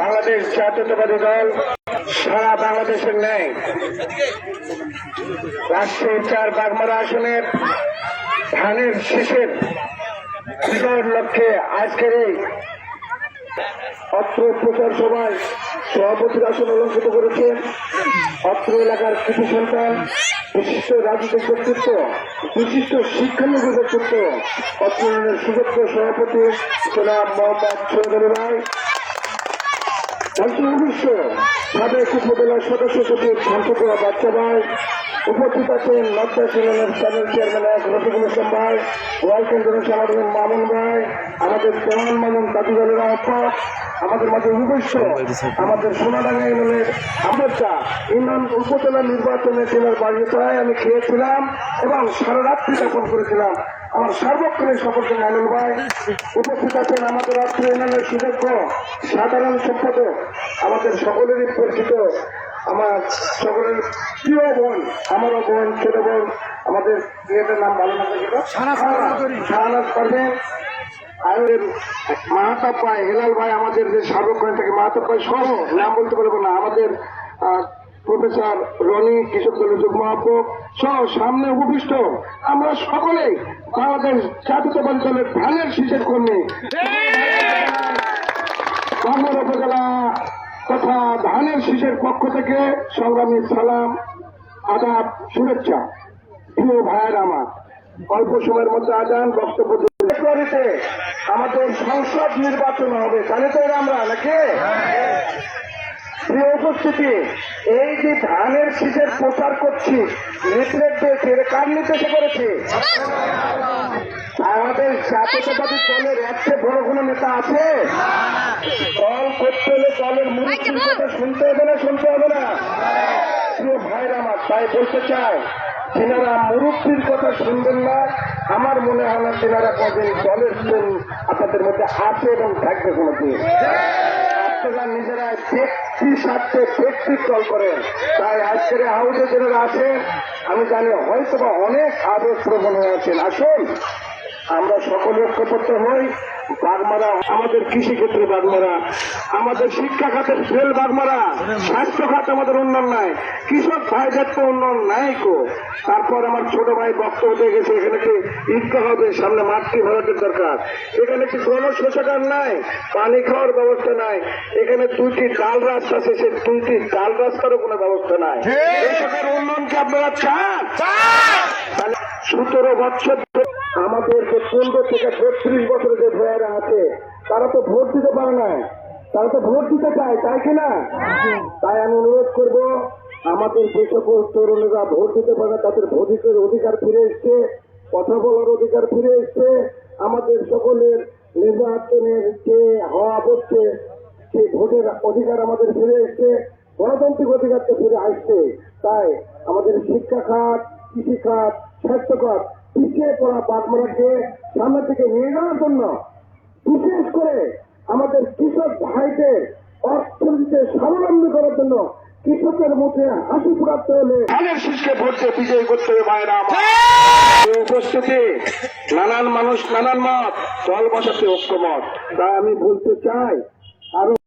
বাংলাদেশ জাতীয়তাবাদী দল, সারা বাংলাদেশের ন্যায়। রাজশাহী চার বাগমারা আসনের ধানের শীষের বিজয়ের লক্ষ্যে আজকের এই অত্র প্রচার সভায় সভাপতির আসন অলঙ্কৃত করেছেন অত্র এলাকার কৃষি সন্তান বিশিষ্ট রাজনৈতিক ব্যক্তিত্ব বিশিষ্ট শিক্ষানবিদ ব্যক্তিত্ব ইউনিয়নের সুযোগ্য সভাপতি জনাব মোহাম্মদ সৈয়দ আলী ভাই পঞ্চম সাবেক উপজেলার সদস্য সচিব শান্তকুয়া বাচ্চা ভাই উপস্থিত আছেন নদ্দা চ্যানেলের চ্যানেল চেয়ারম্যান এক রফিকুল ইসলাম ভাই ওয়ালকেন্দ্র সাধারণ মামুন ভাই, আমাদের প্রধান মামুন দাদু দলের আহ্বায়ক আমাদের মাঝে উপবিষ্ট আমাদের সোনাডাঙ্গা ইউনিয়নের আমরচা ইউনিয়ন উপজেলা নির্বাচনের জেলার বাড়িটায় আমি খেয়েছিলাম এবং সারা রাত্রি যাপন করেছিলাম। আমার সর্বক্ষণের সকলকে মামুন ভাই উপস্থিত আছেন আমাদের অর্থ ইউনিয়নের সুযোগ্য সাধারণ সম্পাদক আমাদের সকলেরই পরিচিত আমার সকলের প্রিয় বোন আমারও বোন ছোট বোন আমাদের বিয়েটার নাম ভালো না শাহনাজ পারবেন আয়ের মাহাতাব ভাই, হেলাল ভাই, আমাদের যে সার্বক্ষণিক থাকে মাহাতাব ভাই সহ, নাম বলতে পারব না, আমাদের প্রফেসর রনি কৃষক দলের যুগ্ম আহ্বায়ক সহ সামনে উপবিষ্ট আমরা সকলেই বাংলাদেশ জাতীয়তাবাদী দলের ধানের শীষের কর্মী। বাংলার উপজেলা তথা ধানের শীষের পক্ষ থেকে সংগ্রামী সালাম, আদাব, শুভেচ্ছা। প্রিয় ভাইয়ের আমার, অল্প সময়ের মধ্যে আজান বক্তব্য ফেব্রুয়ারিতে আমাদের সংসদ নির্বাচন হবে। জানি তো আমরা নাকি? প্রিয় উপস্থিতি এই যে ধানের শীষের প্রচার করছি লিফলেট দিয়েছে এটা কার নির্দেশে করেছে? আমাদের জাতীয়তাবাদী দলের একটা বড় কোনো নেতা আছে? দল করতে হলে দলের মুরব্বীর শুনতে হবে না শুনতে হবে না। প্রিয় ভাইরা আমার তাই বলতে চাই তিনারা মুরব্বীর কথা শুনবেন না। আমার মনে হয় না তিনারা কদিন দলের জন্য আপনাদের মধ্যে আছে এবং থাকবে কোনোদিন। আপনারা নিজেরা ব্যক্তি স্বার্থে ব্যক্তি দল করেন। তাই আজকের হাউসে যারা আছেন, আমি জানি হয়তো বা অনেক আদর্শ প্রবণ হয়ে আছেন। আসুন, আমরা সকলে ঐক্যবদ্ধ হই। বাগমারা আমাদের কৃষি ক্ষেত্রে বাগমারা আমাদের শিক্ষা খাতের ফেল বাগমারা স্বাস্থ্য খাত আমাদের উন্নয়ন নাই কৃষক ভাইদের তো উন্নয়ন নাই কো। তারপর আমার ছোট ভাই বক্তব্য দিয়ে গেছে এখানে কি ঈদগাহ হবে সামনে মাঠটি ভরাটের দরকার। এখানে কি গণশোষকার নাই পানি খাওয়ার ব্যবস্থা নাই এখানে দুইটি ডাল রাস্তা আছে সে দুইটি ডাল রাস্তারও কোনো ব্যবস্থা নাই। উন্নয়ন কি আপনারা চান? সতেরো বছর আমাদের যে পনেরো থেকে বত্রিশ বছরের যে ভয়ারা আছে, তারা তো ভোট দিতে পারে না তারা তো ভোট দিতে চায়, তাই কিনা তাই আমি অনুরোধ করব, আমাদের যে সকল তরুণীরা ভোট দিতে পারে, তাদের ভোটের অধিকার ফিরে এসছে, কথা বলার অধিকার ফিরে এসছে। আমাদের সকলের নির্বাচনের যে হওয়া হচ্ছে সেই ভোটের অধিকার আমাদের ফিরে এসছে, গণতান্ত্রিক অধিকারটা ফিরে আসছে। তাই আমাদের শিক্ষা খাত, কৃষি খাত, স্বাস্থ্য খাত পিছিয়ে পড়া বাগমারাকে সামনের থেকে নিয়ে যাওয়ার জন্য বিশেষ করে আমাদের কৃষক ভাইদের অর্থনীতিতে স্বাবলম্বী করার জন্য কৃষকের মুখে হাসি ফুটাতে হলে ধানের শীষকে ভোট দিয়ে বিজয়ী করতে হবে। এই উপস্থিতি নানান মানুষ নানান মত দল বসাতে ঐক্যমত তাই আমি বলতে চাই আরও